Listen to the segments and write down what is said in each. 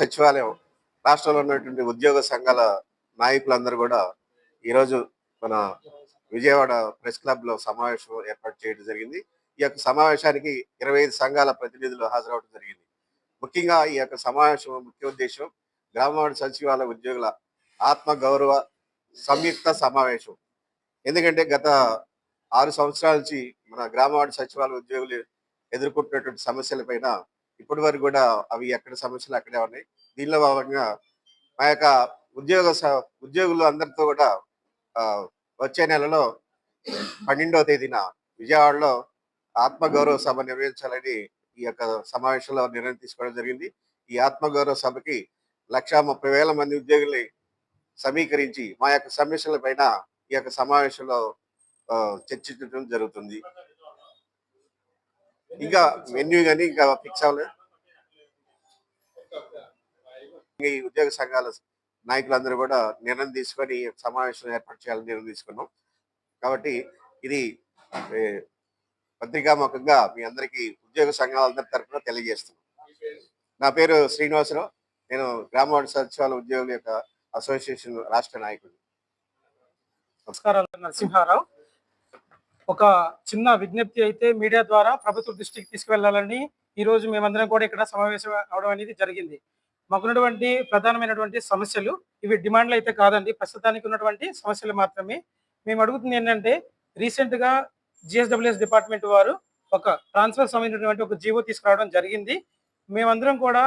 సచివాలయం రాష్ట్రంలో ఉన్నటువంటి ఉద్యోగ సంఘాల నాయకులందరూ కూడా ఈరోజు మన విజయవాడ ప్రెస్ క్లబ్లో సమావేశం ఏర్పాటు చేయడం జరిగింది. ఈ యొక్క సమావేశానికి ఇరవై ఐదు సంఘాల ప్రతినిధులు హాజరవడం జరిగింది. ముఖ్యంగా ఈ యొక్క సమావేశం ముఖ్య ఉద్దేశం గ్రామీణ సచివాలయ ఉద్యోగుల ఆత్మ గౌరవ సంయుక్త సమావేశం. ఎందుకంటే గత ఆరు సంవత్సరాల నుంచి మన గ్రామవాడి సచివాలయ ఉద్యోగులు ఎదుర్కొంటున్నటువంటి సమస్యల పైన ఇప్పటి వరకు కూడా అవి ఎక్కడ సమస్యలు అక్కడే ఉన్నాయి. దీనిలో భాగంగా మా యొక్క ఉద్యోగ ఉద్యోగులు అందరితో కూడా వచ్చే నెలలో పన్నెండవ తేదీన విజయవాడలో ఆత్మగౌరవ సభ నిర్వహించాలని ఈ యొక్క సమావేశంలో నిర్ణయం తీసుకోవడం జరిగింది. ఈ ఆత్మగౌరవ సభకి లక్షా ముప్పై వేల మంది ఉద్యోగుల్ని సమీకరించి మా యొక్క సమస్యల పైన ఈ యొక్క సమావేశంలో ఆ, చర్చించడం జరుగుతుంది. ఇంకా మెన్యూ కానీ ఇంకా ఫిక్స్ అవ్వలేదు ఈ ఉద్యోగ సంఘాల నాయకులందరూ కూడా నిర్ణయం తీసుకొని సమావేశం ఏర్పాటు చేయాలని నిర్ణయం తీసుకున్నాం. కాబట్టి ఇది పత్రికాముఖంగా మీ అందరికీ ఉద్యోగ సంఘాలందరి తరఫున తెలియజేస్తున్నాం. నా పేరు శ్రీనివాసరావు. నేను గ్రామ సచివాలయ ఉద్యోగుల యొక్క అసోసియేషన్ రాష్ట్ర నాయకుడు నమస్కారాలు నరసింహారావు. ఒక చిన్న విజ్ఞప్తి అయితే మీడియా ద్వారా ప్రభుత్వ దృష్టికి తీసుకువెళ్ళాలని ఈ రోజు మేమందరం కూడా ఇక్కడ సమావేశం అవడం అనేది జరిగింది. మాకున్నటువంటి ప్రధానమైనటువంటి సమస్యలు ఇవి డిమాండ్లు అయితే కాదండి. ప్రస్తుతానికి ఉన్నటువంటి సమస్యలు మాత్రమే. మేము అడుగుతుంది ఏంటంటే రీసెంట్గా జిఎస్డబ్ల్యూఎస్ డిపార్ట్మెంట్ వారు ఒక ట్రాన్స్ఫర్ సంబంధించినటువంటి ఒక జీవో తీసుకురావడం జరిగింది. మేమందరం కూడా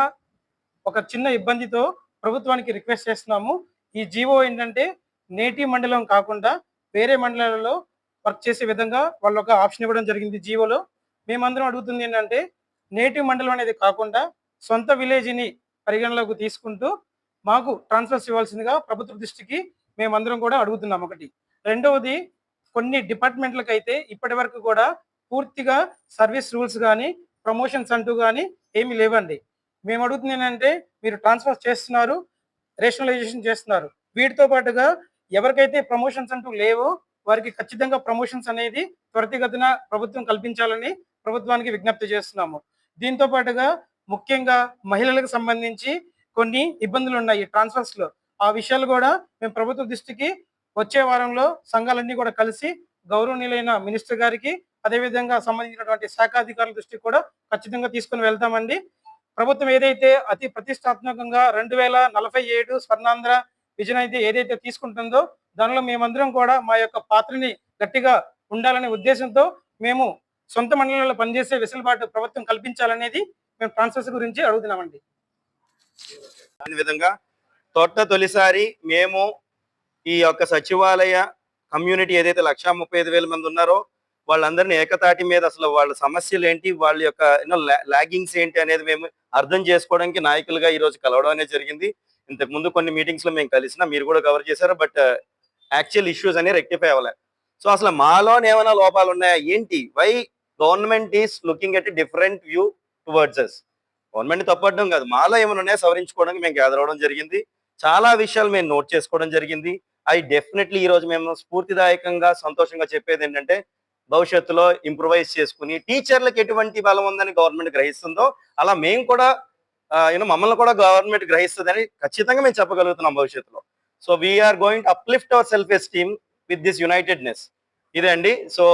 ఒక చిన్న ఇబ్బందితో ప్రభుత్వానికి రిక్వెస్ట్ చేస్తున్నాము. ఈ జీవో ఏంటంటే నేటి మండలం కాకుండా వేరే మండలాలలో వర్క్ చేసే విధంగా వాళ్ళు ఒక ఆప్షన్ ఇవ్వడం జరిగింది జీవోలో. మేమందరం అడుగుతుంది ఏంటంటే నేటివ్ మండలం అనేది కాకుండా సొంత విలేజ్ని పరిగణలోకి తీసుకుంటూ మాకు ట్రాన్స్ఫర్స్ ఇవ్వాల్సిందిగా ప్రభుత్వ దృష్టికి మేమందరం కూడా అడుగుతున్నాం ఒకటి. రెండవది కొన్ని డిపార్ట్మెంట్లకు అయితే ఇప్పటి వరకు కూడా పూర్తిగా సర్వీస్ రూల్స్ కానీ ప్రమోషన్స్ అంటూ కానీ ఏమీ లేవండి. మేము అడుగుతుంది ఏంటంటే మీరు ట్రాన్స్ఫర్ చేస్తున్నారు రేషనలైజేషన్ చేస్తున్నారు. వీటితో పాటుగా ఎవరికైతే ప్రమోషన్స్ అంటూ లేవో వారికి ఖచ్చితంగా ప్రమోషన్స్ అనేది త్వరితగతిన ప్రభుత్వం కల్పించాలని ప్రభుత్వానికి విజ్ఞప్తి చేస్తున్నాము. దీంతో పాటుగా ముఖ్యంగా మహిళలకు సంబంధించి కొన్ని ఇబ్బందులు ఉన్నాయి ట్రాన్స్ఫర్స్లో ఆ విషయాలు కూడా మేము ప్రభుత్వ దృష్టికి వచ్చే వారంలో సంఘాలన్నీ కూడా కలిసి గౌరవనీయులైన మినిస్టర్ గారికి అదేవిధంగా సంబంధించినటువంటి శాఖాధికారుల దృష్టికి కూడా ఖచ్చితంగా తీసుకుని వెళ్తామండి. ప్రభుత్వం ఏదైతే అతి ప్రతిష్టాత్మకంగా రెండు వేల నలభై ఏడు స్వర్ణాంధ్ర విజన్ అయితే ఏదైతే తీసుకుంటుందో దానిలో మేమందరం కూడా మా యొక్క పాత్రని గట్టిగా ఉండాలనే ఉద్దేశంతో మేము సొంత మండలంలో పనిచేసే వెసులుబాటు ప్రభుత్వం కల్పించాలనేది మేము ట్రాన్స్ఫర్స్ గురించి అడుగుతున్నామండి. అదే విధంగా తొట్ట తొలిసారి మేము ఈ యొక్క సచివాలయ కమ్యూనిటీ ఏదైతే లక్షా ముప్పై ఐదు వేల మంది ఉన్నారో వాళ్ళందరినీ ఏకతాటి మీద అసలు వాళ్ళ సమస్యలు ఏంటి వాళ్ళ యొక్క లాగింగ్స్ ఏంటి అనేది మేము అర్థం చేసుకోవడానికి నాయకులుగా ఈ రోజు కలవడం అనేది జరిగింది. ఇంతకు ముందు కొన్ని మీటింగ్స్లో మేము కలిసినా మీరు కూడా కవర్ చేశారు బట్ యాక్చువల్ ఇష్యూస్ అనేవి రెక్టిఫై అవ్వలే. సో అసలు మాలోనే ఏమైనా లోపాలు ఉన్నాయా ఏంటి why government is looking at different view towards us government తప్పడం కాదు. మాలో ఏమైనా ఉన్నాయో? సవరించుకోవడానికి మేము గ్యాదర్ అవడం జరిగింది. చాలా విషయాలు మేము నోట్ చేసుకోవడం జరిగింది. అవి డెఫినెట్లీ ఈ రోజు మేము స్ఫూర్తిదాయకంగా సంతోషంగా చెప్పేది ఏంటంటే భవిష్యత్తులో ఇంప్రూవైజ్ చేసుకుని టీచర్లకు ఎటువంటి బలం ఉందని గవర్నమెంట్ గ్రహిస్తుందో అలా మేము కూడా యూనో మమ్మల్ని కూడా గవర్నమెంట్ గ్రహిస్తుందని ఖచ్చితంగా మేము చెప్పగలుగుతున్నాం భవిష్యత్తులో. So we're going to uplift our self esteem with this unitedness ఇదే అండి so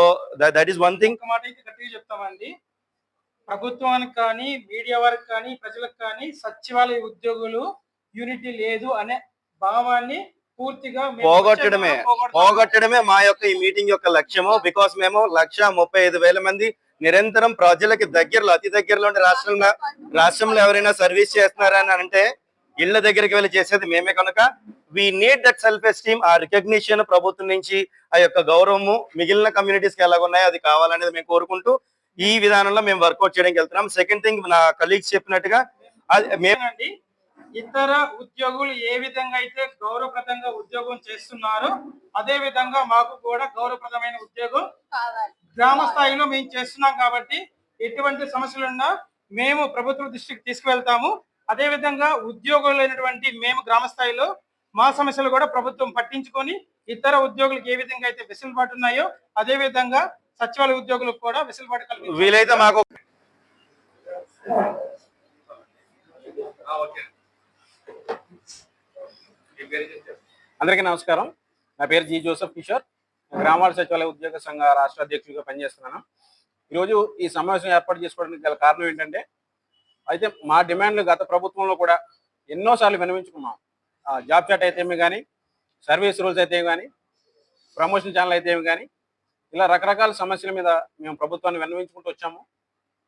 that is one thing మాట అయితే గట్టిగా చెప్తామండి. ప్రభుత్వానికి కానీ మీడియా వారికి కానీ ప్రజలకు కానీ సచివాలయ ఉద్యోగులు యూనిటీ లేదు అనే భావాన్ని పూర్తిగా పోగొట్టడమే. పోగొట్టడమే మా యొక్క ఈ మీటింగ్ యొక్క లక్ష్యము. బికాస్ మేము లక్ష ముప్పై ఐదు వేల మంది నిరంతరం ప్రజలకి దగ్గరలో అతి దగ్గరలో ఉండే రాష్ట్రంలో రాష్ట్రంలో ఎవరైనా సర్వీస్ చేస్తున్నారా అని అంటే ఇళ్ళ దగ్గరికి వెళ్ళి చేసేది మేమే కనుక. We need that self esteem ఆ రికగ్నిషన్ ప్రభుత్వం నుంచి ఆ యొక్క గౌరవము మిగిలిన కమ్యూనిటీస్కి ఎలాగున్నాయో అది కావాలనేది మేము కోరుకుంటూ ఈ విధానంలో మేము వర్కౌట్ చేయడానికి వెళ్తున్నాం. సెకండ్ థింగ్ నా కలీగ్స్ చెప్పినట్టుగా అది ఇతర ఉద్యోగులు ఏ విధంగా అయితే గౌరవప్రదంగా ఉద్యోగం చేస్తున్నారో అదే విధంగా మాకు కూడా గౌరవప్రదమైన ఉద్యోగం గ్రామ స్థాయిలో మేము చేస్తున్నాం కాబట్టి ఎటువంటి సమస్యలున్నా మేము ప్రభుత్వ దృష్టికి తీసుకువెళ్తాము. అదే విధంగా ఉద్యోగులైనటువంటి మేము గ్రామ స్థాయిలో మా సమస్యలు కూడా ప్రభుత్వం పట్టించుకొని ఇతర ఉద్యోగులకు ఏ విధంగా అయితే వెసులుబాటు ఉన్నాయో అదే విధంగా సచివాలయ ఉద్యోగులకు కూడా వెసులుబాటు వీలైతే మాకు అందరికీ నమస్కారం. నా పేరు జి జోసఫ్ కిషోర్. గ్రామాల సచివాలయ ఉద్యోగ సంఘ రాష్ట్ర అధ్యక్షుడిగా పనిచేస్తున్నాను. ఈరోజు ఈ సమావేశం ఏర్పాటు చేసుకోవడానికి గల కారణం ఏంటంటే అయితే మా డిమాండ్లు గత ప్రభుత్వంలో కూడా ఎన్నోసార్లు వినవించుకున్నాం. జాబ్ చాట్ అయితే ఏమి కానీ సర్వీస్ రూల్స్ అయితే ఏమి కానీ ప్రమోషన్ ఛానల్ అయితే ఏమి కానీ ఇలా రకరకాల సమస్యల మీద మేము ప్రభుత్వాన్ని విన్నవించుకుంటూ వచ్చాము.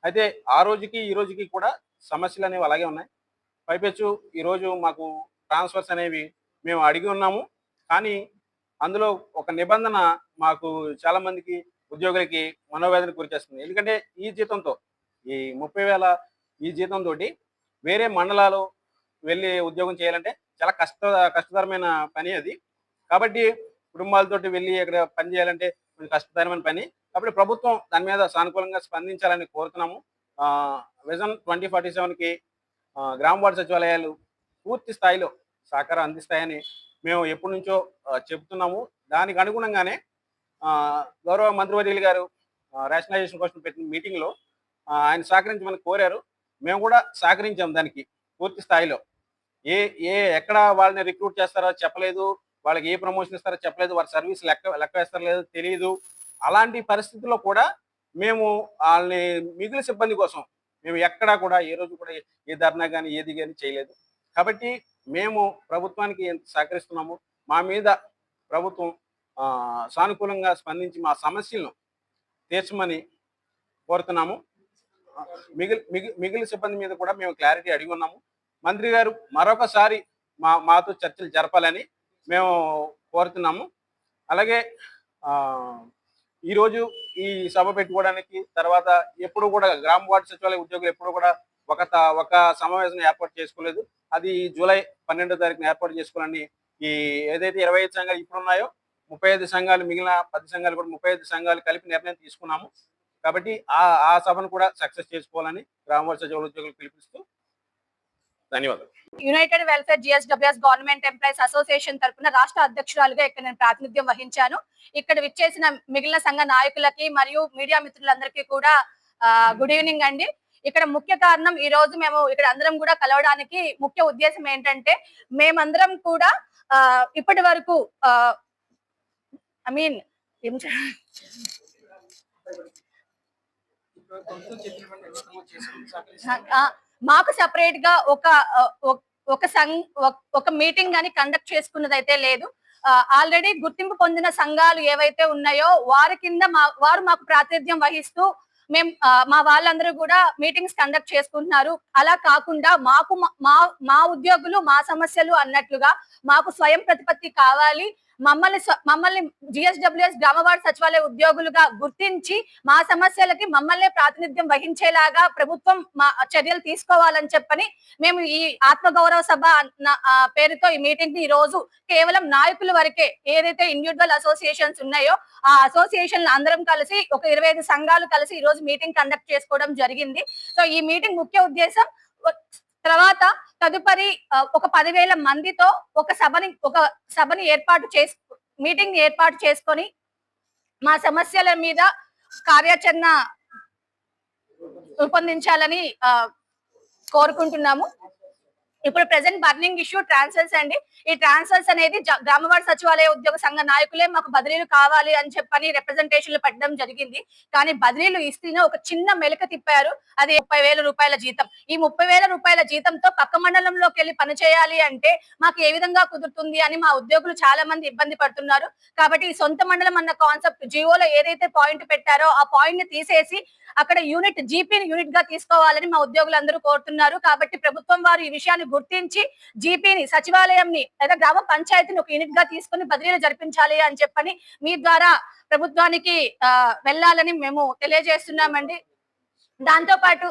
అయితే ఆ రోజుకి ఈ రోజుకి కూడా సమస్యలు అనేవి అలాగే ఉన్నాయి. పైపెచ్చు ఈరోజు మాకు ట్రాన్స్ఫర్స్ అనేవి మేము అడిగి ఉన్నాము. కానీ అందులో ఒక నిబంధన మాకు చాలామందికి ఉద్యోగులకి మనోవేదన గురి చేస్తుంది ఎందుకంటే ఈ జీతంతో ఈ ముప్పై వేల ఈ జీతంతో వేరే మండలాలు వెళ్ళి ఉద్యోగం చేయాలంటే చాలా కష్ట కష్టతరమైన పని అది. కాబట్టి కుటుంబాలతోటి వెళ్ళి అక్కడ పని చేయాలంటే కొంచెం కష్టతరమైన పని. కాబట్టి ప్రభుత్వం దాని మీద సానుకూలంగా స్పందించాలని కోరుతున్నాము. విజన్ ట్వంటీ ఫార్టీ సెవెన్కి గ్రామ వార్డు సచివాలయాలు పూర్తి స్థాయిలో సహకారం అందిస్తాయని మేము ఎప్పటి నుంచో చెబుతున్నాము. దానికి అనుగుణంగానే గౌరవ గౌరవ మంత్రివర్యులు గారు రేషనలైజేషన్ కోసం పెట్టిన మీటింగ్లో ఆయన సహకరించమని కోరారు. మేము కూడా సహకరించాం దానికి పూర్తి స్థాయిలో. ఏ ఏ ఎక్కడ వాళ్ళని రిక్రూట్ చేస్తారో చెప్పలేదు వాళ్ళకి ఏ ప్రమోషన్ ఇస్తారో చెప్పలేదు వారి సర్వీస్ లెక్క లెక్క వేస్తారో లేదో తెలియదు అలాంటి పరిస్థితుల్లో కూడా మేము వాళ్ళని మిగిలిన సిబ్బంది కోసం మేము ఎక్కడా కూడా ఏ రోజు కూడా ఏ ధర్నా కానీ ఏది కానీ చేయలేదు. కాబట్టి మేము ప్రభుత్వానికి ఎంత సహకరిస్తున్నాము. మా మీద ప్రభుత్వం సానుకూలంగా స్పందించి మా సమస్యలను తీర్చమని కోరుతున్నాము. మిగిలి మిగిలి మిగిలిన సిబ్బంది మీద కూడా మేము క్లారిటీ అడిగి ఉన్నాము. మంత్రి గారు మరొకసారి మా మాతో చర్చలు జరపాలని మేము కోరుతున్నాము. అలాగే ఈరోజు ఈ సభ పెట్టుకోవడానికి తర్వాత ఎప్పుడు కూడా గ్రామ వార్డు సచివాలయ ఉద్యోగులు ఎప్పుడు కూడా ఒక త- ఒక సమావేశం ఏర్పాటు చేసుకోలేదు. అది జూలై పన్నెండో తారీఖున ఏర్పాటు చేసుకోవాలని ఈ ఏదైతే ఇరవై ఐదు సంఘాలు ఇప్పుడున్నాయో ముప్పై ఐదు సంఘాలు మిగిలిన పది సంఘాలు కూడా ముప్పై ఐదు సంఘాలు కలిపి నిర్ణయం తీసుకున్నాము. కాబట్టి ఆ ఆ సభను కూడా సక్సెస్ చేసుకోవాలని గ్రామ వార్డు సచివాలయ ఉద్యోగులు పిలిపిస్తూ ధన్యవాదాలు. United welfare GSWS government employees association తరపున రాష్ట్ర అధ్యక్షురాలుగా ఇక్కడ నేను ప్రాతినిధ్యం వహించాను. ఇక్కడ విచ్చేసిన మిగిలిన సంఘ నాయకులకి మరియు మీడియా మిత్రులందరికీ కూడా గుడ్ ఈవినింగ్ అండి. ఇక్కడ ముఖ్య కారణం ఈ రోజు మేము ఇక్కడ అందరం కూడా కలవడానికి ముఖ్య ఉద్దేశం ఏంటంటే మేమందరం కూడా ఆ, ఇప్పటి వరకు ఐ మీన్ ఏం మాకు సపరేట్గా ఒక ఒక- ఒక సంఘ ఒక- మీటింగ్ కానీ కండక్ట్ చేసుకున్నదైతే లేదు. ఆల్రెడీ గుర్తింపు పొందిన సంఘాలు ఏవైతే ఉన్నాయో వారి కింద మా వారు మాకు ప్రాతినిధ్యం వహిస్తూ మేము మా వాళ్ళందరూ కూడా మీటింగ్స్ కండక్ట్ చేసుకుంటున్నారు. అలా కాకుండా మాకు మా మా ఉద్యోగులు మా సమస్యలు అన్నట్లుగా మాకు స్వయం ప్రతిపత్తి కావాలి. మమ్మల్ని మమ్మల్ని జిఎస్డబ్ల్యూఎస్ గ్రామవార్డు సచివాలయ ఉద్యోగులుగా గుర్తించి మా సమస్యలకి మమ్మల్ని ప్రాతినిధ్యం వహించేలాగా ప్రభుత్వం మా చర్యలు తీసుకోవాలని చెప్పని మేము ఈ ఆత్మగౌరవ సభ పేరుతో ఈ మీటింగ్ని ఈ రోజు కేవలం నాయకుల వరకే ఏదైతే ఇండివిజువల్ అసోసియేషన్స్ ఉన్నాయో ఆ అసోసియేషన్ అందరం కలిసి ఒక ఇరవై ఐదు సంఘాలు కలిసి ఈ రోజు మీటింగ్ కండక్ట్ చేసుకోవడం జరిగింది. సో ఈ మీటింగ్ ముఖ్య ఉద్దేశం వ- తర్వాత తదుపరి ఒక పదివేల మందితో ఒక సభని ఒక సభని ఏర్పాటు చేసు మీటింగ్ ఏర్పాటు చేసుకొని మా సమస్యల మీద కార్యాచరణ రూపొందించాలని కోరుకుంటున్నాము. ఇప్పుడు ప్రెసెంట్ బర్నింగ్ ఇష్యూ ట్రాన్స్ఫర్స్ అండి. ఈ ట్రాన్స్ఫర్స్ అనేది గ్రామవాడ సచివాలయ ఉద్యోగ సంఘ నాయకులే మాకు బదిలీలు కావాలి అని చెప్పని రిప్రజెంటేషన్లు పెట్టడం జరిగింది. కానీ బదిలీలు ఇస్తేనే ఒక చిన్న మెలక తిప్పారు. అది ముప్పై వేల రూపాయల జీతం. ఈ ముప్పై వేల రూపాయల జీతంతో పక్క మండలంలోకి వెళ్ళి పని చేయాలి అంటే మాకు ఏ విధంగా కుదురుతుంది అని మా ఉద్యోగులు చాలా మంది ఇబ్బంది పడుతున్నారు. కాబట్టి ఈ సొంత మండలం అన్న కాన్సెప్ట్ జియోలో ఏదైతే పాయింట్ పెట్టారో ఆ పాయింట్ని తీసేసి అక్కడ యూనిట్ జీపీని యూనిట్గా తీసుకోవాలని మా ఉద్యోగులందరూ కోరుతున్నారు. కాబట్టి ప్రభుత్వం వారు ఈ విషయాన్ని గుర్తించి జీపీని సచివాలయంని లేదా గ్రామ పంచాయతీని ఒక యూనిట్గా తీసుకొని బదిలీలు జరిపించాలి అని చెప్పని మీ ద్వారా ప్రభుత్వానికి వెళ్ళాలని మేము తెలియజేస్తున్నామండి. దాంతో పాటు